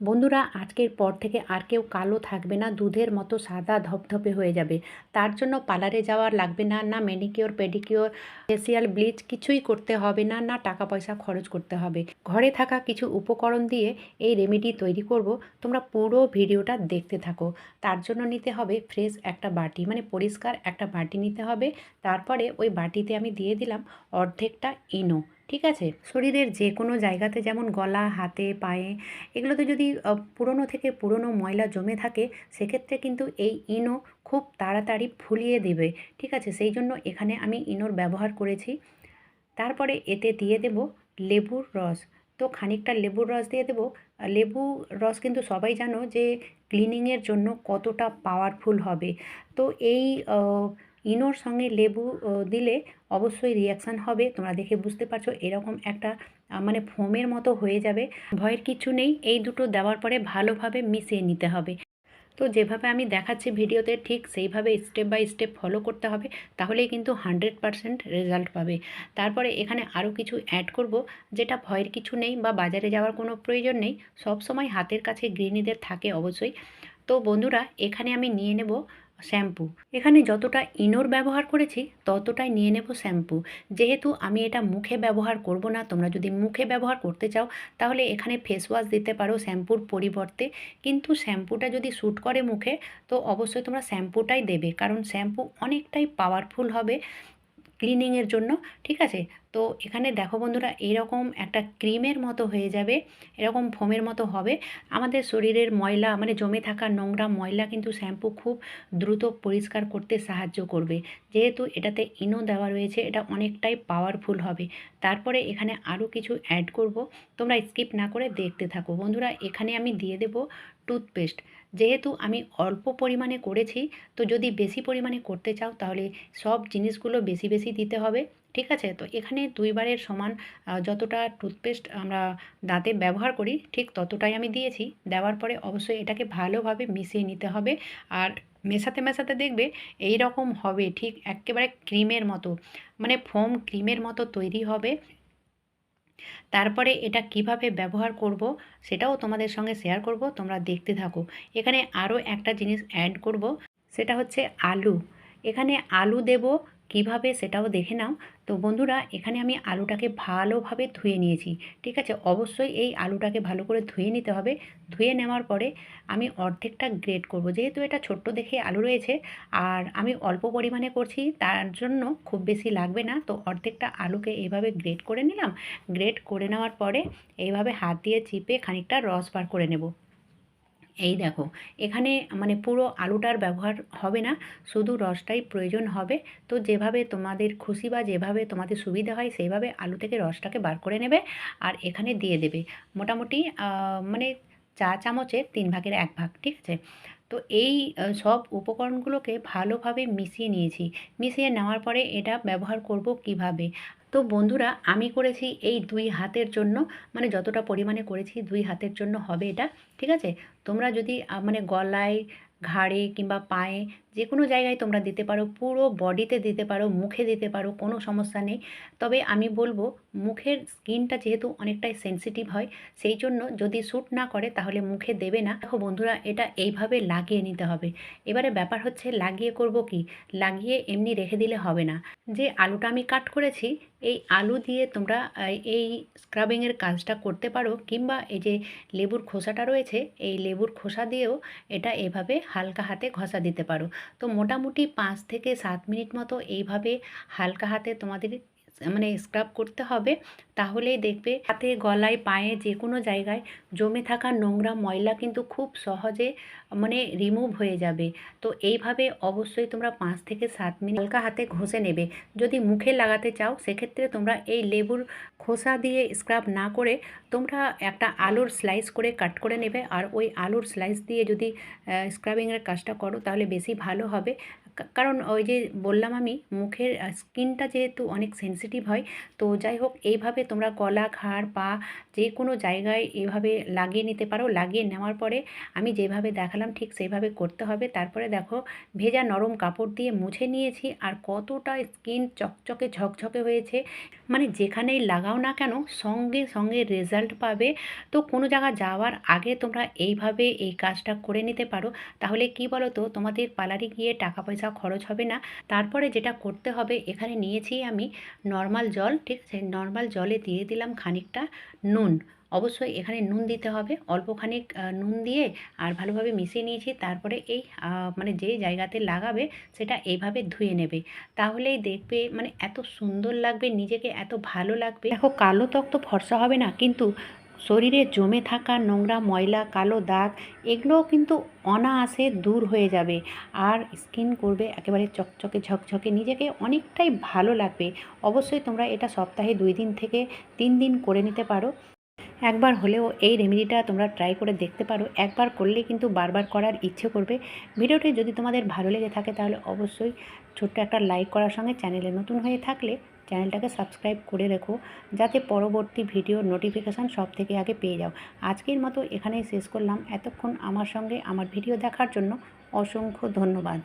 বন্ধুরা, আজকের পর থেকে আর কেউ কালো থাকবে না, দুধের মতো সাদা ধপধপে হয়ে যাবে। তার জন্য পার্লারে যাওয়ার লাগবে না না ম্যানিকিওর পেডিকিওর ফেসিয়াল ব্লিচ কিছুই করতে হবে না না টাকা পয়সা খরচ করতে হবে। ঘরে থাকা কিছু উপকরণ দিয়ে এই রেমেডি তৈরি করব। তোমরা পুরো ভিডিওটা দেখতে থাকো। তার জন্য নিতে হবে ফ্রেশ একটা বাটি মানে পরিষ্কার একটা বাটি নিতে হবে। তারপরে ওই বাটিতে আমি দিয়ে দিলাম অর্ধেকটা ইনো। ঠিক আছে? শরীরের যে কোনো জায়গাতে যেমন গলা, হাতে, পায়ে, এগুলোতে যদি পুরনো থেকে পুরনো ময়লা জমে থাকে, সেক্ষেত্রে কিন্তু এই ইনো খুব তাড়াতাড়ি ফুলিয়ে দেবে। ঠিক আছে? সেই জন্য এখানে আমি ইনোর ব্যবহার করেছি। তারপরে এতে দিয়ে দেব লেবুর রস। তো খানিকটা লেবুর রস দিয়ে দেবো। লেবু রস কিন্তু সবাই জানো যে, ক্লিনিংয়ের জন্য কতটা পাওয়ারফুল হবে। তো এই ইনোর সঙ্গে লেবু দিলে অবশ্যই রিয়াকশান হবে। তোমরা দেখে বুঝতে পারছ, এরকম একটা মানে ফোমের মতো হয়ে যাবে। ভয়ের কিছু নেই, এই দুটো দেওয়ার পরে ভালোভাবে মিশিয়ে নিতে হবে। তো যেভাবে আমি দেখাচ্ছি ভিডিওতে, ঠিক সেইভাবে স্টেপ বাই স্টেপ ফলো করতে হবে, তাহলেই কিন্তু হান্ড্রেড পারসেন্ট রেজাল্ট পাবে। তারপরে এখানে আরও কিছু অ্যাড করব, যেটা ভয়ের কিছু নেই বা বাজারে যাওয়ার কোনো প্রয়োজন নেই সব সময় হাতের কাছে গৃহিণীদের থাকে অবশ্যই। তো বন্ধুরা, এখানে আমি নিয়ে নেব শ্যাম্পু। এখানে যতটা ইনোর ব্যবহার করেছি, ততটাই নিয়ে নেব শ্যাম্পু। যেহেতু আমি এটা মুখে ব্যবহার করব না, তোমরা যদি মুখে ব্যবহার করতে চাও, তাহলে এখানে ফেস ওয়াশ দিতে পারো শ্যাম্পুর পরিবর্তে। কিন্তু শ্যাম্পুটা যদি শ্যুট করে মুখে, তো অবশ্যই তোমরা শ্যাম্পুটাই দেবে। কারণ শ্যাম্পু অনেকটাই পাওয়ারফুল হবে। ক্লিনিংয়ের জন্য, ঠিক আছে? তো এখানে দেখো বন্ধুরা, এরকম একটা ক্রিমের মতো হয়ে যাবে, এরকম ফোমের মতো হবে। আমাদের শরীরের ময়লা মানে জমে থাকা নোংরা ময়লা কিন্তু শ্যাম্পু খুব দ্রুত পরিষ্কার করতে সাহায্য করবে। যেহেতু এটাতে ইনো দেওয়া রয়েছে, এটা অনেকটাই পাওয়ারফুল হবে। তারপরে এখানে আরও কিছু অ্যাড করব, তোমরা স্কিপ না করে দেখতে থাকো। বন্ধুরা, এখানে আমি দিয়ে দেব টুথপেস্ট যেহেতু আমি অল্প পরিমাণে করেছি, তো যদি বেশি পরিমাণে করতে চাও তাহলে সব জিনিসগুলো বেশি বেশি দিতে হবে, ঠিক আছে? তো এখানে দুইবারের সমান যতটা টুথপেস্ট আমরা দাঁতে ব্যবহার করি, ঠিক ততটাই আমি দিয়েছি। দেওয়ার পরে অবশ্যই এটাকে ভালোভাবে মিশিয়ে নিতে হবে। আর মেশাতে মেশাতে দেখবে এই রকম হবে, ঠিক একেবারে ক্রিমের মতো মানে ফোম ক্রিমের মতো তৈরি হবে। তারপরে এটা কীভাবে ব্যবহার করব সেটাও তোমাদের সঙ্গে শেয়ার করব, তোমরা দেখতে থাকো। এখানে আরও একটা জিনিস অ্যাড করব, সেটা হচ্ছে আলু। এখানে আলু দেব কীভাবে সেটাও দেখে নাও। তো বন্ধুরা, এখানে আমি আলুটাকে ভালোভাবে ধুয়ে নিয়েছি, ঠিক আছে? অবশ্যই এই আলুটাকে ভালো করে ধুয়ে নিতে হবে। ধুয়ে নেওয়ার পরে আমি অর্ধেকটা গ্রেড করব। যেহেতু এটা ছোট্ট দেখে আলু রয়েছে, আর আমি অল্প পরিমাণে করছি, তার জন্য খুব বেশি লাগবে না। তো অর্ধেকটা আলুকে এইভাবে গ্রেড করে নিলাম। গ্রেড করে নেওয়ার পরে এইভাবে হাত দিয়ে চিপে খানিকটা রস বার করে নেব। এই দেখো, এখানে মানে পুরো আলুটার ব্যবহার হবে না, শুধু রসটাই প্রয়োজন হবে। তো যেভাবে তোমাদের খুশি বা যেভাবে তোমাদের সুবিধা হয়, সেইভাবে আলু থেকে রসটাকে বার করে নেবে আর এখানে দিয়ে দেবে। মোটামুটি মানে চা চামচের তিন ভাগের এক ভাগ, ঠিক আছে? তো এই সব উপকরণগুলোকে ভালোভাবে মিশিয়ে নিয়েছি। মিশিয়ে নেওয়ার পরে এটা ব্যবহার করব কীভাবে? তো বন্ধুরা, আমি করেছি এই দুই হাতের জন্য মানে যতটা পরিমাণে করেছি দুই হাতের জন্য হবে এটা, ঠিক আছে? তোমরা যদি মানে গলায়, ঘাড়ে কিংবা পায়ে যে কোনো জায়গায় তোমরা দিতে পারো, পুরো বডিতে দিতে পারো, মুখে দিতে পারো, কোনো সমস্যা নেই। তবে আমি বলব, মুখের স্কিনটা যেহেতু অনেকটাই সেনসিটিভ হয়, সেই জন্য যদি শ্যুট না করে তাহলে মুখে দেবে না। দেখো বন্ধুরা, এটা এইভাবে লাগিয়ে নিতে হবে। এবারে ব্যাপার হচ্ছে, লাগিয়ে করব কি? লাগিয়ে এমনি রেখে দিলে হবে না। যে আলুটা আমি কাট করেছি, এই আলু দিয়ে তোমরা এই স্ক্রাবিংয়ের কাজটা করতে পারো, কিংবা এই যে লেবুর খোসাটা রয়েছে, এই লেবুর খোসা দিয়েও এটা এভাবে হালকা হাতে ঘষা দিতে পারো। তো মোটামুটি পাঁচ থেকে সাত মিনিট মতো এইভাবে হালকা হাতে তোমাদের মানে স্ক্রাব করতে হবে, তাহলেই দেখবে হাতে, গলায়, পায়ে যে কোনো জায়গায় জমে থাকা নোংরা ময়লা কিন্তু খুব সহজে মানে রিমুভ হয়ে যাবে। তো এইভাবে অবশ্যই তোমরা পাঁচ থেকে সাত মিনিট হালকা হাতে ঘষে নেবে। যদি মুখে লাগাতে চাও, সেক্ষেত্রে তোমরা এই লেবুর খোসা দিয়ে স্ক্রাব না করে তোমরা একটা আলুর স্লাইস করে কাট করে নেবে। আর ওই আলুর স্লাইস দিয়ে যদি স্ক্রাবিংয়ের কাজটা করো, তাহলে বেশি ভালো হবে। কারণ ওই যে বললাম আমি, মুখের স্কিনটা যেহেতু অনেক সেনসিটিভ হয়, তো যাই হোক, এইভাবে তোমরা গলা ঘাড়, পা যে কোনো জায়গায় এভাবে লাগিয়ে নিতে পারো। লাগিয়ে নেওয়ার পরে আমি যেভাবে দেখালাম, ঠিক সেইভাবে করতে হবে। তারপরে দেখো, ভেজা নরম কাপড় দিয়ে মুছে নিয়েছি, আর কতটা স্কিন চকচকে, ঝকঝকে হয়েছে। মানে যেখানেই লাগাও না কেন, সঙ্গে সঙ্গে রেজাল্ট পাবে। তো কোনো জায়গা যাওয়ার আগে তোমরা এইভাবে এই কাজটা করে নিতে পারো। তাহলে কি বলো তো তোমাদের পার্লারে গিয়ে টাকা পয়সা খরচ হবে না। তারপরে যেটা করতে হবে, এখানে নিয়েছি আমি নর্মাল জল, ঠিক আছে? নর্মাল জলে দিয়ে দিলাম খানিকটা নুন। অবশ্যই এখানে নুন দিতে হবে। অল্পখানিক নুন দিয়ে আর ভালোভাবে মিশিয়ে নিয়েছি। তারপরে এই মানে যে জায়গাতে লাগাবে সেটা এইভাবে ধুয়ে নেবে। তাহলেই দেখবে মানে এত সুন্দর লাগবে, নিজেকে এত ভালো লাগবে। দেখো, কালো ত্বক তো ফর্সা হবে না। কিন্তু শরীরে জমে থাকা নোংরা ময়লা, কালো দাগ, এগুলোও কিন্তু অনায়াসে দূর হয়ে যাবে। আর স্কিন করবে একেবারে চকচকে ঝকঝকে, নিজেকে অনেকটাই ভালো লাগবে। অবশ্যই তোমরা এটা সপ্তাহে দুই দিন থেকে তিন দিন করে নিতে পারো। একবার হলেও এই রেমেডিটা তোমরা ট্রাই করে দেখতে পারো। একবার করলে কিন্তু বারবার করার ইচ্ছে করবে। ভিডিওটি যদি তোমাদের ভালো লেগে থাকে তাহলে অবশ্যই ছোট্ট একটা লাইক করার সঙ্গে চ্যানেলে নতুন হয়ে থাকলে চ্যানেলটাকে সাবস্ক্রাইব করে রেখো, যাতে পরবর্তী ভিডিওর নোটিফিকেশান সব থেকে আগে পেয়ে যাও। আজকের মতো এখানেই শেষ করলাম। এতক্ষণ আমার সঙ্গে আমার ভিডিও দেখার জন্য অসংখ্য ধন্যবাদ।